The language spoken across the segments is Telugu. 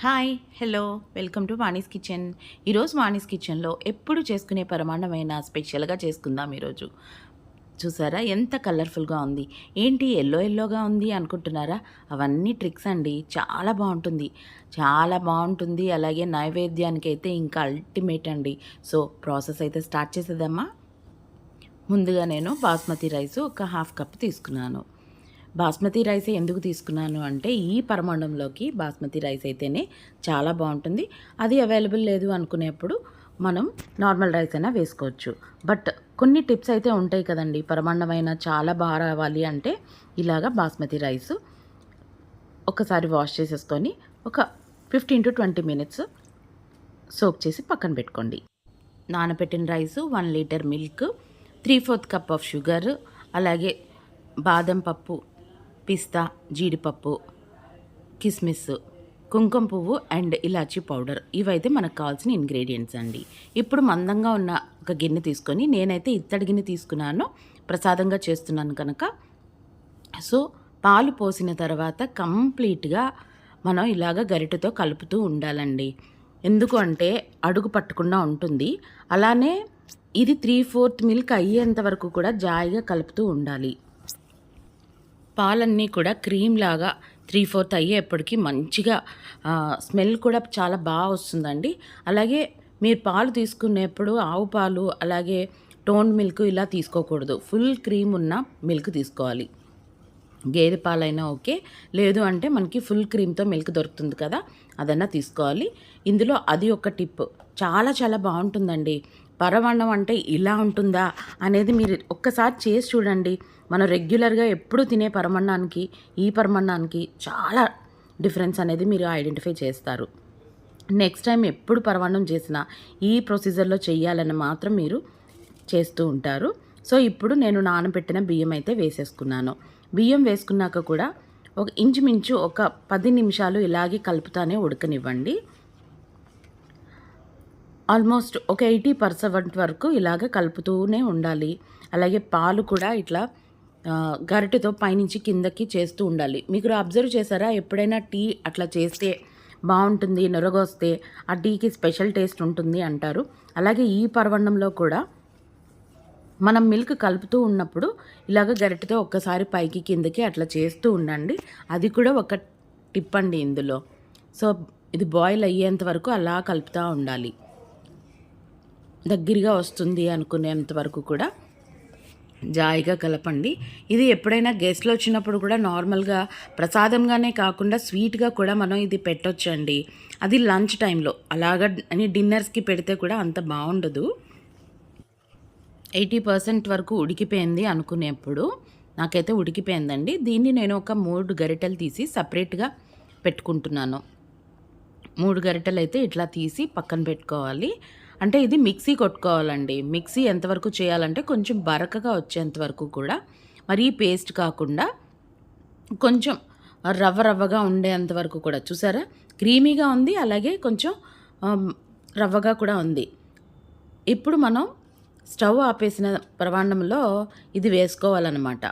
Hi hello welcome to Vani's kitchen. ఈరోజు వాణీస్ కిచెన్లో ఎప్పుడు చేసుకునే పరమాణమైన స్పెషల్గా చేసుకుందాం ఈరోజు. చూసారా ఎంత కలర్ఫుల్గా ఉంది. ఏంటి ఎల్లో ఎల్లోగా ఉంది అనుకుంటున్నారా? అవన్నీ ట్రిక్స్ అండి. చాలా బాగుంటుంది. చాలా బాగుంటుంది. అలాగే నైవేద్యానికి అయితే ఇంకా అల్టిమేట్ అండి. సో ప్రాసెస్ అయితే స్టార్ట్ చేసేదమ్మా ముందుగా నేను బాస్మతి రైస్ ఒక హాఫ్ కప్ తీసుకున్నాను. బాస్మతి రైస్ ఎందుకు తీసుకున్నాను అంటే ఈ పరమాండంలోకి బాస్మతి రైస్ అయితేనే చాలా బాగుంటుంది. అది అవైలబుల్ లేదు అనుకునేప్పుడు మనం నార్మల్ రైస్ అయినా వేసుకోవచ్చు. బట్ కొన్ని టిప్స్ అయితే ఉంటాయి కదండి. పరమాండమైన చాలా బాగా రావాలి అంటే ఇలాగా బాస్మతి రైస్ ఒకసారి వాష్ చేసేసుకొని ఒక fifteen to twenty minutes soak చేసి పక్కన పెట్టుకోండి. నానబెట్టిన rice one litre milk three fourth cup of sugar అలాగే బాదం పప్పు పిస్తా జీడిపప్పు కిస్మిస్ కుంకుమ పువ్వు అండ్ ఇలాచీ పౌడర్. ఇవైతే మనకు కావాల్సిన ఇంగ్రీడియంట్స్ అండి. ఇప్పుడు మందంగా ఉన్న ఒక గిన్నె తీసుకొని నేనైతే ఇత్తడి గిన్నె తీసుకున్నాను. ప్రసాదంగా చేస్తున్నాను కనుక. సో పాలు పోసిన తర్వాత కంప్లీట్గా మనం ఇలాగ గరిటతో కలుపుతూ ఉండాలండి. ఎందుకు అంటే అడుగు పట్టకుండా ఉంటుంది. అలానే ఇది త్రీ ఫోర్త్ మిల్క్ అయ్యేంత వరకు కూడా జాయిగా కలుపుతూ ఉండాలి. పాలన్నీ కూడా క్రీమ్ లాగా త్రీ ఫోర్త్ అయ్యేప్పటికీ మంచిగా స్మెల్ కూడా చాలా బాగా వస్తుందండి. అలాగే మీరు పాలు తీసుకునేప్పుడు ఆవు పాలు అలాగే టోన్ మిల్క్ ఇలా తీసుకోకూడదు. ఫుల్ క్రీమ్ ఉన్న మిల్క్ తీసుకోవాలి. గేదె పాలైనా ఓకే. లేదు అంటే మనకి ఫుల్ క్రీమ్తో మిల్క్ దొరుకుతుంది కదా అదన్నా తీసుకోవాలి. ఇందులో అది ఒక టిప్. చాలా చాలా బాగుంటుందండి. పరమాన్నం అంటే ఇలా ఉంటుందా అనేది మీరు ఒక్కసారి చేసి చూడండి. మనం రెగ్యులర్గా ఎప్పుడు తినే పరమాన్నానికి ఈ పరమాన్నానికి చాలా డిఫరెన్స్ అనేది మీరు ఐడెంటిఫై చేస్తారు. నెక్స్ట్ టైం ఎప్పుడు పరమాన్నం చేసినా ఈ ప్రొసీజర్లో చేయాలని మాత్రం మీరు చేస్తూ ఉంటారు. సో ఇప్పుడు నేను నానబెట్టిన బియ్యం అయితే వేసేసుకున్నాను. బియ్యం వేసుకున్నాక కూడా ఒక ఇంచుమించు ఒక పది నిమిషాలు ఇలాగే కలుపుతానే ఉడకనివ్వండి. ఆల్మోస్ట్ ఒక ఎయిటీ పర్సెంట్ వరకు ఇలాగ కలుపుతూనే ఉండాలి. అలాగే పాలు కూడా ఇట్లా గరిటెతో పైనుంచి కిందకి చేస్తూ ఉండాలి. మీకు అబ్జర్వ్ చేశారా? ఎప్పుడైనా టీ అట్లా చేస్తే బాగుంటుంది నొరగొస్తే ఆ టీకి స్పెషల్ టేస్ట్ ఉంటుంది అంటారు. అలాగే ఈ పర్వణంలో కూడా మనం మిల్క్ కలుపుతూ ఉన్నప్పుడు ఇలాగ గరిటెతో ఒక్కసారి పైకి కిందకి అట్లా చేస్తూ ఉండండి. అది కూడా ఒక టిప్ అండి ఇందులో. సో ఇది బాయిల్ అయ్యేంత వరకు అలా కలుపుతూ ఉండాలి. దగ్గరగా వస్తుంది అనుకునేంత వరకు కూడా జాయిగా కలపండి. ఇది ఎప్పుడైనా గెస్ట్లు వచ్చినప్పుడు కూడా నార్మల్గా ప్రసాదంగానే కాకుండా స్వీట్గా కూడా మనం ఇది పెట్టొచ్చండి. అది లంచ్ టైంలో. అలాగా అని డిన్నర్స్కి పెడితే కూడా అంత బాగుండదు. ఎయిటీ పర్సెంట్ వరకు ఉడికిపోయింది అనుకునేప్పుడు నాకైతే ఉడికిపోయిందండి. దీన్ని నేను ఒక మూడు గరిటెలు తీసి సపరేట్గా పెట్టుకుంటున్నాను. మూడు గరిటెలు అయితే ఇట్లా తీసి పక్కన పెట్టుకోవాలి. అంటే ఇది మిక్సీ కొట్టుకోవాలండి. మిక్సీ ఎంతవరకు చేయాలంటే కొంచెం బరకగా వచ్చేంత వరకు కూడా మరీ పేస్ట్ కాకుండా కొంచెం రవ్వ రవ్వగా ఉండేంత వరకు కూడా చూసారా? క్రీమీగా ఉంది అలాగే కొంచెం రవ్వగా కూడా ఉంది. ఇప్పుడు మనం స్టవ్ ఆపేసిన ప్రమాణంలో ఇది వేసుకోవాలన్నమాట.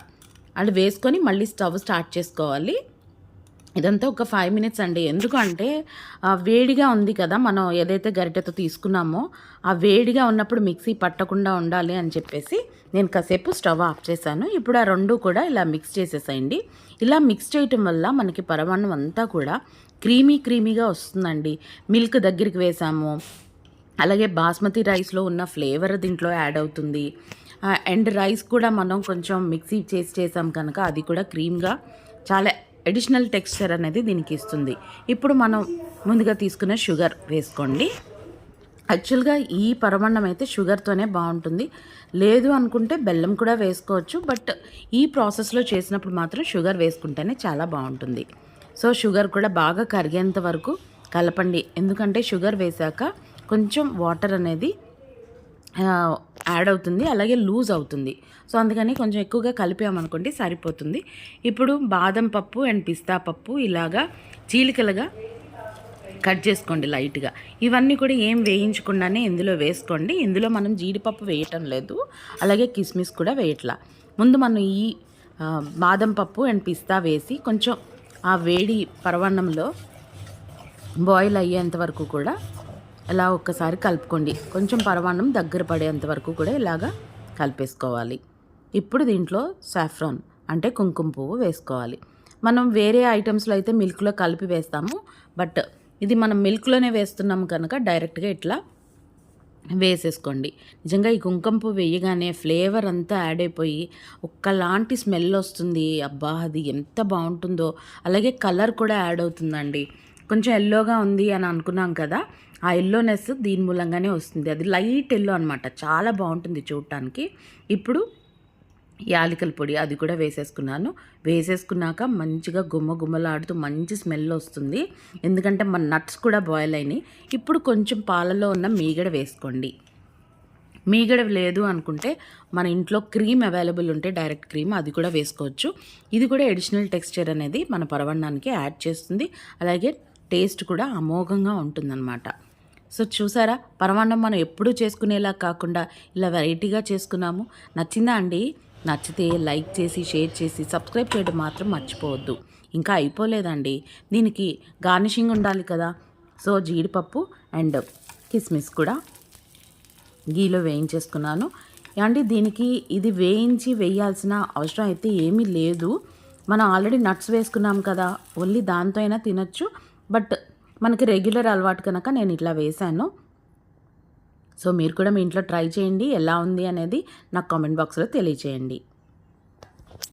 అది వేసుకొని మళ్ళీ స్టవ్ స్టార్ట్ చేసుకోవాలి. ఇదంతా ఒక ఫైవ్ మినిట్స్ అండి. ఎందుకంటే వేడిగా ఉంది కదా మనం ఏదైతే గరిటెతో తీసుకున్నామో ఆ వేడిగా ఉన్నప్పుడు మిక్సీ పట్టకుండా ఉండాలి అని చెప్పేసి నేను కాసేపు స్టవ్ ఆఫ్ చేశాను. ఇప్పుడు ఆ రెండు కూడా ఇలా మిక్స్ చేసేసేయండి. ఇలా మిక్స్ చేయటం వల్ల మనకి పరమాన్నం అంతా కూడా క్రీమీ క్రీమీగా వస్తుందండి. మిల్క్ దగ్గరికి వేసాము. అలాగే బాస్మతి రైస్లో ఉన్న ఫ్లేవర్ దీంట్లో యాడ్ అవుతుంది. అండ్ రైస్ కూడా మనం కొంచెం మిక్సీ చేసి చేసాం కనుక అది కూడా క్రీమ్గా చాలా అడిషనల్ టెక్స్చర్ అనేది దీనికి ఇస్తుంది. ఇప్పుడు మనం ముందుగా తీసుకున్న షుగర్ వేసుకోండి. యాక్చువల్గా ఈ పరమాన్నం అయితే షుగర్తోనే బాగుంటుంది. లేదు అనుకుంటే బెల్లం కూడా వేసుకోవచ్చు బట్ ఈ ప్రాసెస్లో చేసినప్పుడు మాత్రం షుగర్ వేసుకుంటేనే చాలా బాగుంటుంది. సో షుగర్ కూడా బాగా కరిగేంత వరకు కలపండి. ఎందుకంటే షుగర్ వేశాక కొంచెం వాటర్ అనేది యాడ్ అవుతుంది అలాగే లూజ్ అవుతుంది. సో అందుకని కొంచెం ఎక్కువగా కలిపామనుకోండి సరిపోతుంది. ఇప్పుడు బాదం పప్పు అండ్ పిస్తా పప్పు ఇలాగా చీలికలుగా కట్ చేసుకోండి లైట్గా. ఇవన్నీ కూడా ఏం వేయించకుండానే ఇందులో వేసుకోండి. ఇందులో మనం జీడిపప్పు వేయటం లేదు. అలాగే కిస్మిస్ కూడా వేయట్లా. ముందు మనం ఈ బాదం పప్పు అండ్ పిస్తా వేసి కొంచెం ఆ వేడి పరవన్నంలో బాయిల్ అయ్యేంత వరకు కూడా ఇలా ఒక్కసారి కలుపుకోండి. కొంచెం పరమాన్నం దగ్గర పడేంత వరకు కూడా ఇలాగా కలిపేసుకోవాలి. ఇప్పుడు దీంట్లో సాఫ్రాన్ అంటే కుంకుమ పువ్వు వేసుకోవాలి. మనం వేరే ఐటమ్స్లో అయితే మిల్క్లో కలిపి వేస్తాము. బట్ ఇది మనం మిల్క్లోనే వేస్తున్నాము కనుక డైరెక్ట్గా ఇట్లా వేసేసుకోండి. నిజంగా ఈ కుంకుమ పువ్వు వేయగానే ఫ్లేవర్ అంతా యాడ్ అయిపోయి ఒక్కలాంటి స్మెల్ వస్తుంది. అబ్బా అది ఎంత బాగుంటుందో. అలాగే కలర్ కూడా యాడ్ అవుతుందండి. కొంచెం ఎల్లోగా ఉంది అని అనుకున్నాం కదా. ఆ ఎల్లోనెస్ దీని మూలంగానే వస్తుంది. అది లైట్ ఎల్లో అనమాట చాలా బాగుంటుంది చూడటానికి ఇప్పుడు యాలకల పొడి అది కూడా వేసేసుకున్నాను. వేసేసుకున్నాక మంచిగా గుమ్మ గుమ్మలాడుతూ మంచి స్మెల్ వస్తుంది. ఎందుకంటే మన నట్స్ కూడా బాయిల్ అయినాయి. ఇప్పుడు కొంచెం పాలలో ఉన్న మీగడ వేసుకోండి. మీగడ లేదు అనుకుంటే మన ఇంట్లో క్రీమ్ అవైలబుల్ ఉంటే డైరెక్ట్ క్రీమ్ అది కూడా వేసుకోవచ్చు. ఇది కూడా ఎడిషనల్ టెక్స్చర్ అనేది మన పరవన్నానికి యాడ్ చేస్తుంది. అలాగే టేస్ట్ కూడా అమోఘంగా ఉంటుందన్నమాట. సో చూసారా? పరమాన్నం మనం ఎప్పుడూ చేసుకునేలా కాకుండా ఇలా వెరైటీగా చేసుకున్నాము. నచ్చిందా అండి? నచ్చితే లైక్ చేసి షేర్ చేసి సబ్స్క్రైబ్ చేయడం మాత్రం మర్చిపోవద్దు. ఇంకా అయిపోలేదండి. దీనికి గార్నిషింగ్ ఉండాలి కదా. సో జీడిపప్పు అండ్ కిస్మిస్ కూడా గీలో వేయించేసుకున్నాను. అండి దీనికి ఇది వేయించి వేయాల్సిన అవసరం అయితే ఏమీ లేదు. మనం ఆల్రెడీ నట్స్ వేసుకున్నాం కదా. ఓన్లీ దాంతో అయినా తినచ్చు. బట్ మనకి రెగ్యులర్ అలవాటు కనుక నేను ఇట్లా వేశాను. సో మీరు కూడా మీ ఇంట్లో ట్రై చేయండి ఎలా ఉంది అనేది నాకు కామెంట్ బాక్స్లో తెలియచేయండి.